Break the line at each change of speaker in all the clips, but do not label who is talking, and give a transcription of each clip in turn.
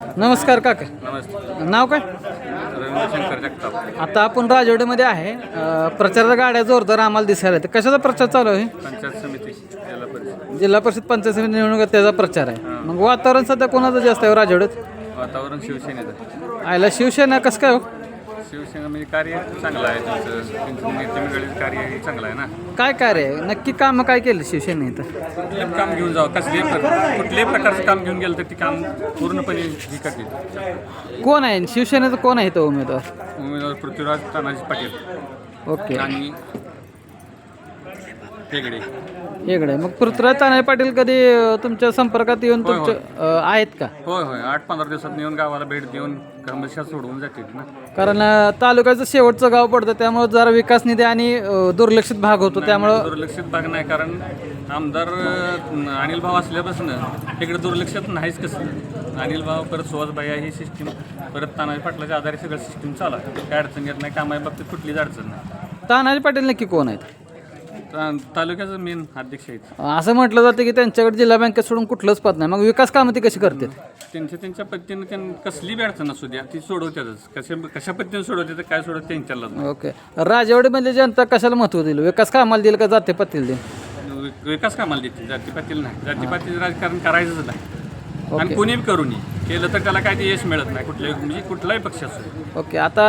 नमस्कार काका.
नमस्ते.
नाव काय?
रविशंकर जगताप.
आता आपण राजवाडीमध्ये आहे. अं, प्रचाराच्या गाड्या जोरदार आम्हाला दिसायला आहेत. कशाचा प्रचार चालू आहे?
पंचायत समिती जिल्हा परिषद.
जिल्हा परिषद पंचायत समिती निवडणुका त्याचा प्रचार आहे. मग वातावरण सध्या कोणाचं जास्त आहे हो राजवाड्यात
वातावरण शिवसेनेचं.
आयला शिवसेना कसं काय हो?
शिवसेना म्हणजे कार्य चांगलं आहे त्यांचं त्यांचं नेते मंडळीचं कार्य हे चांगलं आहे ना?
काय कार्य आहे? नक्की कामं काय केलं शिवसेने इथं?
कुठलं काम घेऊन जावं? कसले कुठल्याही प्रकारचं काम घेऊन गेलं तर ते काम पूर्णपणे हे करतील.
कोण आहे? शिवसेनेचं कोण आहे तो उमेदवार?
उमेदवार पृथ्वीराज तानाजी पाटील.
ओके.
आणि हेगडे
इकडे मग पृथ्वीराज तानाजी पाटील कधी अं, तुमच्या संपर्कात येऊन तुमच्या अं, आहेत का?
होय होय. आठ पंधरा दिवसात येऊन गावाला भेट देऊन समस्या सोडवून जातील ना.
कारण अं, तालुक्याचं शेवटचं गाव पडतं त्यामुळे जरा विकास निधी आणि अं, दुर्लक्षित भाग होतो त्यामुळं
दुर्लक्षित भाग नाही. कारण आमदार अं, अनिल भाऊ असल्यापासून इकडे दुर्लक्षित नाहीच कसं अनिल भाऊ परत सुहासबाई ही सिस्टीम परत तानाजी पाटलाच्या आधारे सगळं सिस्टीम चालू आहे. काय अडचण येत नाही. कामाच्या बाबतीत कुठलीच अडचण नाही.
तानाजी पाटील नक्की कोण आहेत?
ता- तालुक्याचं मेन अध्यक्ष आहेत.
असं म्हटलं जातं की त्यांच्याकडे जिल्हा बँकेत सोडून कुठलंच पद नाही. मग विकास कामं ती कशी करतात?
त्यांच्या त्यांच्या पद्धतीने त्यांना कसली बी अडचण असू द्या ती सोडवतातच. कशा कशा पद्धतीने सोडवते तर काय सोडवते त्यांच्याला
ओके. राजवाडीमध्ये जनता कशाला महत्त्व दिलं विकास कामाला दिलं का जाते पातील दिलं
विकास कामाला देतील जातीपातील नाही. जातीपातीचं राजकारण करायचंच नाही. आणि कोणी बी करू नये. केलं तर त्याला काय ते यश मिळत नाही कुठल्याही म्हणजे कुठलाही पक्ष असो
ओके. आता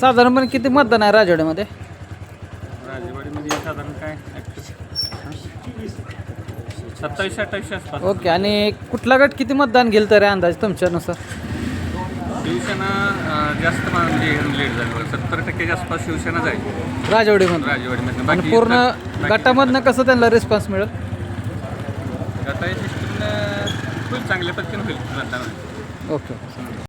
साधारणपणे किती मतदान आहे राजेवाडीमध्ये?
साधारण काय? सत्तावीसशे अठ्ठावीसशे आसपास.
ओके आणि कुठला गट किती मतदान घेईल तरी अंदाज तुमच्यानुसार?
शिवसेना अं, जास्त मा- म्हणजे लेट झाली सत्तर टक्क्याच्या आसपास शिवसेना जाईल.
राजवाडीमध्ये
राजेवाडीमध्ये
आणि
बाकी
पूर्ण गटामधनं कसं त्यांना रिस्पॉन्स मिळेल?
गटाई सिस्टीम खूप चांगल्या पद्धतीने होईल. मतदान
ओके.